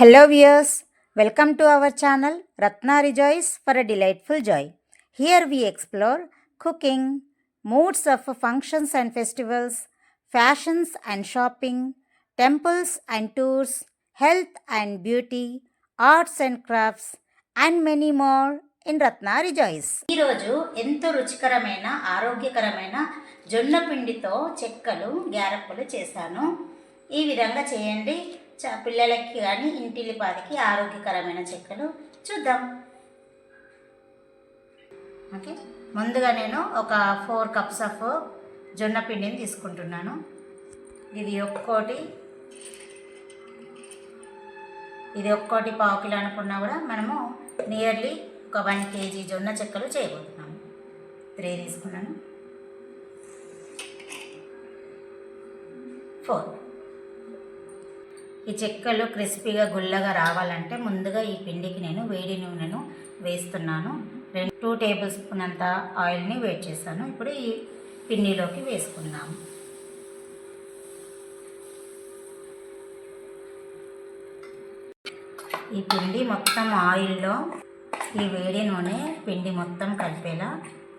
Hello viewers welcome to our channel Ratnari rejoices for a delightful joy here we explore cooking moods of functions and festivals fashions and shopping temples and tours health and beauty arts and crafts and many more in Ratnari joys ఈరోజు ఎంతో రుచికరమైన ఆరోగ్యకరమైన జొన్న పిండితో చెక్కలు గ్యారప్పలు చేశాను. ఈ విధంగా చేయండి. పిల్లలకి కానీ ఇంటిల్లిపాదికి ఆరోగ్యకరమైన చెక్కలు చూద్దాం. ఓకే. ముందుగా నేను ఒక ఫోర్ కప్స్ ఆఫ్ జొన్న పిండిని తీసుకుంటున్నాను. ఇది ఒక్కోటి. ఇది ఒక్కోటి పావు కిలో అనుకున్నా కూడా మనము నియర్లీ ఒక వన్ కేజీ జొన్న చెక్కలు చేయబోతున్నాము. త్రీ తీసుకున్నాను. ఫోర్. ఈ చెక్కలు క్రిస్పీగా గుల్లగా రావాలంటే ముందుగా ఈ పిండికి నేను వేడి నూనెను వేస్తున్నాను. రెండు టూ టేబుల్ స్పూన్ అంత ఆయిల్ని వేడి చేస్తాను ఇప్పుడు ఈ పిండిలోకి వేసుకున్నాము ఈ పిండి మొత్తం ఆయిల్లో ఈ వేడి నూనె పిండి మొత్తం కలిపేలా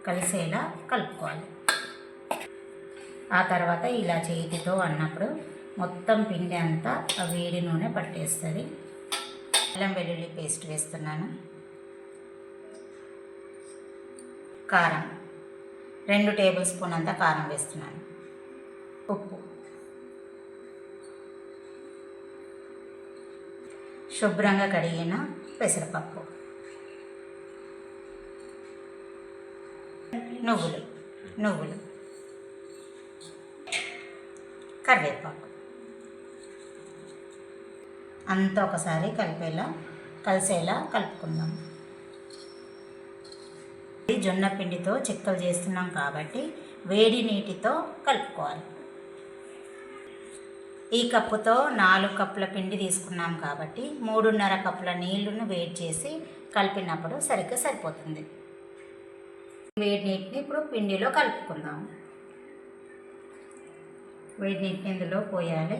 కలిసేలా కలుపుకోవాలి. ఆ తర్వాత ఇలా చేతితో అన్నప్పుడు మొత్తం పిండి అంతా ఆ వేడి నూనె పట్టేస్తుంది. అల్లం వెల్లుల్లి పేస్ట్ వేస్తున్నాను. కారం. రెండు టేబుల్ స్పూన్ అంతా కారం వేస్తున్నాను. ఉప్పు. శుభ్రంగా కడిగిన పెసరపప్పు. నువ్వులు. నువ్వులు. కరివేపాకు. అంతా ఒకసారి కలిపేలా కలిసేలా కలుపుకుందాం. జొన్న పిండితో చిక్కలు చేస్తున్నాం కాబట్టి వేడి నీటితో కలుపుకోవాలి. ఈ కప్పుతో నాలుగు కప్పుల పిండి తీసుకున్నాం కాబట్టి మూడున్నర కప్పుల నీళ్ళను వేడి చేసి కలిపినప్పుడు సరిగ్గా సరిపోతుంది. వేడి నీటిని ఇప్పుడు పిండిలో కలుపుకుందాం. వేడి నీటిని ఇందులో పోయాలి.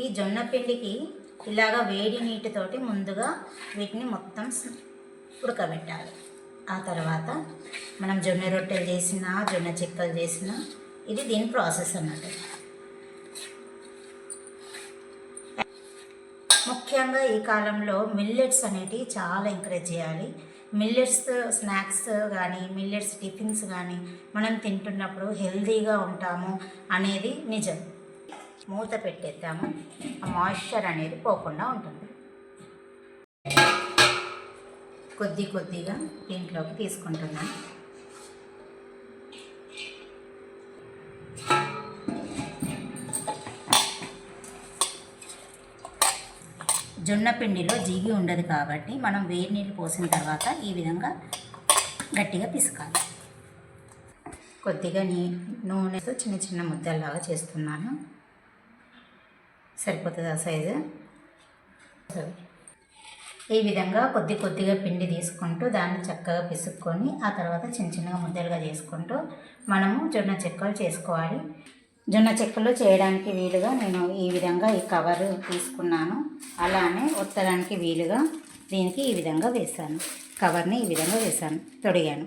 ఈ జొన్న పిండికి ఇలాగ వేడి నీటితోటి ముందుగా వీటిని మొత్తం ఉడకబెట్టాలి. ఆ తర్వాత మనం జొన్న రొట్టెలు చేసినా జొన్న చెక్కలు చేసినా ఇది దీని ప్రాసెస్ అన్నట్టు ముఖ్యంగా ఈ కాలంలో మిల్లెట్స్ అనేటివి చాలా ఎంకరేజ్ చేయాలి. మిల్లెట్స్ స్నాక్స్ కానీ మిల్లెట్స్ టిఫిన్స్ కానీ మనం తింటున్నప్పుడు హెల్తీగా ఉంటాము అనేది నిజం. మూత పెట్టేద్దాము. ఆ మాయిశ్చర్ అనేది పోకుండా ఉంటుంది. కొద్ది కొద్దిగా దీంట్లోకి తీసుకుంటున్నాను. జొన్న పిండిలో జీగి ఉండదు కాబట్టి మనం వేడి నీళ్ళు పోసిన తర్వాత ఈ విధంగా గట్టిగా పిసకాలి. కొద్దిగా నీ నూనెతో చిన్న చిన్న ముద్దల్లాగా చేస్తున్నాను. సరిపోతుంది ఆ సైజు? ఈ విధంగా కొద్ది కొద్దిగా పిండి తీసుకుంటూ దాన్ని చక్కగా పిసుక్కొని ఆ తర్వాత చిన్న చిన్నగా ముద్దలుగా చేసుకుంటూ మనము జొన్న చెక్కలు చేసుకోవాలి. జొన్న చెక్కలు చేయడానికి వీలుగా నేను ఈ విధంగా ఈ కవర్ తీసుకున్నాను. అలానే ఒత్తడానికి వీలుగా దీనికి ఈ విధంగా వేసాను కవర్ని ఈ విధంగా వేసాను తొడిగాను.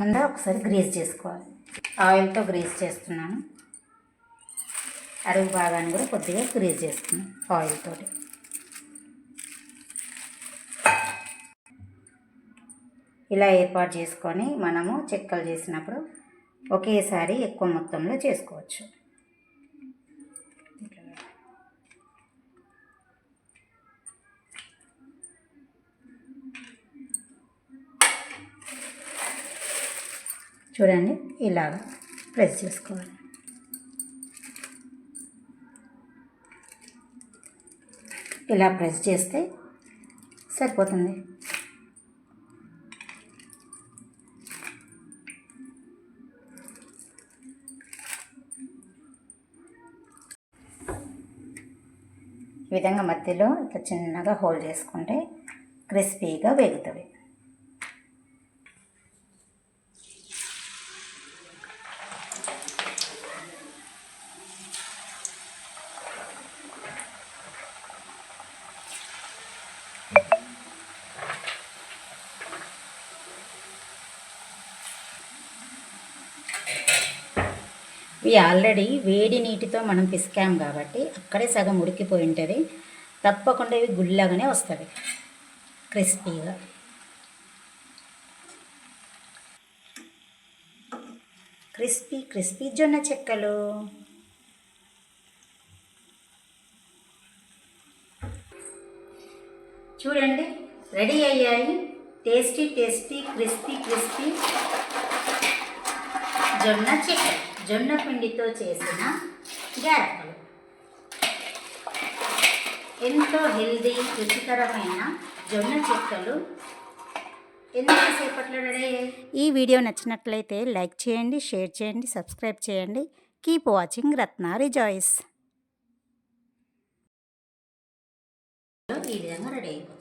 ముందు ఒకసారి గ్రీస్ చేసుకోవాలి. ఆయిల్తో గ్రీస్ చేస్తున్నాను. అరుగు భాగాన్ని కూడా కొద్దిగా గ్రీజ్ చేస్తున్నాను ఆయిల్ తోటి. ఇలా ఏర్పాటు చేసుకొని మనము చెక్కలు చేసినప్పుడు ఒకేసారి ఎక్కువ మొత్తంలో చేసుకోవచ్చు. చూడండి ఇలాగ ప్రెస్ చేసుకోవాలి. ఇలా ప్రెస్ చేస్తే సరిపోతుంది. ఈ విధంగా మధ్యలో ఇట్లా చిన్నగా హోల్ చేసుకుంటే క్రిస్పీగా వేగుతుంది. ఇవి ఆల్రెడీ వేడి నీటితో మనం పిసికాం కాబట్టి అక్కడే సగం ఉడికిపోయి ఉంటుంది. తప్పకుండా ఇవి గుల్లగానే వస్తుంది. క్రిస్పీగా. క్రిస్పీ క్రిస్పీ జొన్న చెక్కలు. చూడండి రెడీ అయ్యాయి. టేస్టీ టేస్టీ క్రిస్పీ క్రిస్పీ జొన్న చెక్కలు. జొన్న పిండితో చేసిన గారెలు ఎంతో హెల్దీ రుచికరమైన జొన్న చెక్కలు. ఎంతసేపట్లో ఈ వీడియో నచ్చినట్లయితే లైక్ చేయండి షేర్ చేయండి సబ్స్క్రైబ్ చేయండి. Keep watching Ratna rejoices. ఈ విధంగా రెడీ అయిపోతాయి